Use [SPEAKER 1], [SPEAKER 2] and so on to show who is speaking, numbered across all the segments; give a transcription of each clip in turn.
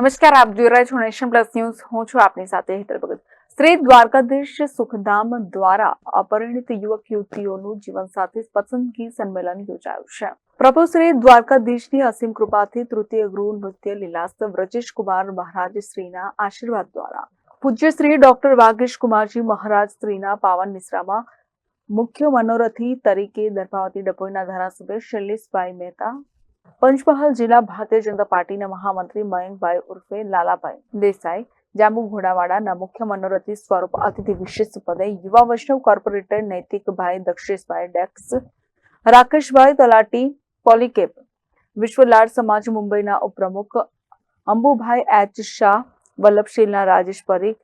[SPEAKER 1] નમસ્કાર, આપ જોઈ રહ્યા છો નેશન પ્લસ ન્યૂઝ. હું છું આપની સાથે હેતલ ભગત. શ્રી દ્વારકાધીશ સુખધામ દ્વારા અપરિણિત યુવક યુવતીઓનું જીવનસાથી પસંદગી સંમેલન યોજાયું છે. પ્રભુ શ્રી દ્વારકાધીશની અસીમ કૃપાથી તૃતીય ગૃહ નૃત્ય લીલાસ્ત વ્રજેશ કુમાર મહારાજ શ્રીના આશીર્વાદ દ્વારા. પૂજ્ય શ્રી ડોક્ટર વાગેશ કુમારજી મહારાજ શ્રીના પાવન નિશ્રામાં મુખ્ય મનોરથી તરીકે દર્ભાવતી ડભોઈના ધારાસભ્ય શૈલેષભાઈ મહેતા પંચમહાલ જિલ્લા ભારતીય જનતા પાર્ટીના મહામંત્રી મયંકભાઈ ઉર્ફે લાલાભાઈ દેસાઈ, જાંબુ ઘોડાવાડાના મુખ્ય મનોરથી સ્વરૂપ અતિથિ વિશેષ પદે યુવા વૈષ્ણવ કોર્પોરેટર નૈતિકભાઈ દક્ષેશભાઈ ડેક્સ, રાકેશભાઈ તલાટી, પોલીકેપ, વિશ્વ લાડ સમાજ મુંબઈના ઉપપ્રમુખ અંબુભાઈ એચ શાહ, વલ્લભશીલના રાજેશ પરીખ,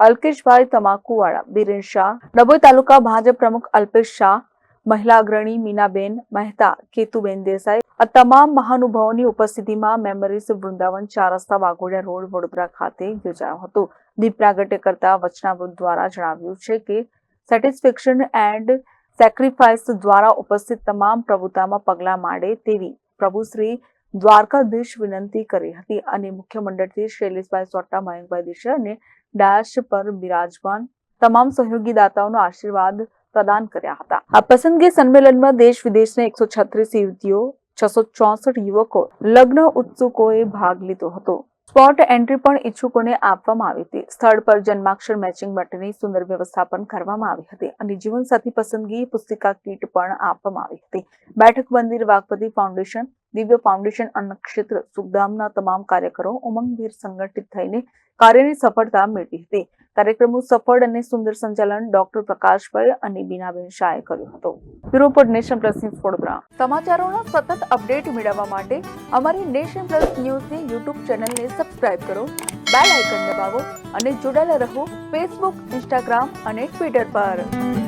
[SPEAKER 1] અલ્કેશભાઈ તમાકુવાળા, બિરેન શાહ, ડભોઈ તાલુકા ભાજપ પ્રમુખ અલ્પેશ શાહ મહિલા અગ્રણી મીનાબેન મહેતા, કેતુબેન દેસાઈ, આ તમામ મહાનુભાવોની ઉપસ્થિતિમાં મેમરીઝ વૃંદાવન ચાર રસ્તા વાઘોડિયા રોડ, વડોદરા ખાતે યોજાયો હતો. દીપ પ્રાગટ્ય કરતા વચનાવૃત દ્વારા જણાવ્યું છે કે સેટિસ્ફેક્શન એન્ડ સેક્રિફાઈસ દ્વારા ઉપસ્થિત તમામ પ્રભુતામાં પગલાં માંડે તેવી પ્રભુશ્રી દ્વારકાધીશ વિનંતી કરી હતી અને મુખ્ય મંડળથી શૈલેષભાઈ સોટા, મયંકભાઈ દેસાઈ અને ડાશ પર બિરાજમાન તમામ સહયોગી દાતાઓનો આશીર્વાદ પ્રદાન કર્યા હતા. આ પસંદગી સંમેલનમાં દેશ વિદેશના એકસો છત્રીસ યુવતીઓ, છસો ચોસઠ યુવકો લગ્ન ઉત્સુકોએ ભાગ લીધો હતો. સ્પોટ એન્ટ્રી પણ ઈચ્છુકોને આપવામાં આવી હતી. સ્થળ પર જન્માક્ષર મેચિંગ માટેની સુંદર વ્યવસ્થા પણ કરવામાં આવી હતી અને જીવનસાથી પસંદગી પુસ્તિકા કીટ પણ આપવામાં આવી હતી. બેઠક મંદિર વાઘપતિ ફાઉન્ડેશન, દિવ્ય ફાઉન્ડેશન અન્નક્ષેત્ર સુખધામના તમામ કાર્યકરો ઉમંગભેર સંગઠિત થઈને કાર્યની સફળતા મેળવી હતી. કાર્યક્રમનું સફળ અને સુંદર સંચાલન ડોક્ટર પ્રકાશભાઈ અને બીનાબેન શાહે કર્યું હતું. બ્યુરો પર નેશન પ્લસ ન્યૂઝ વડોદરા. સમાચારોના સતત અપડેટ મેળવવા માટે અમારી નેશન પ્લસ ન્યૂઝની યુટ્યુબ ચેનલને સબસ્ક્રાઇબ કરો, બેલ આઇકન દબાવો અને જોડાયેલા રહો ફેસબુક, ઇન્સ્ટાગ્રામ અને ટ્વિટર પર.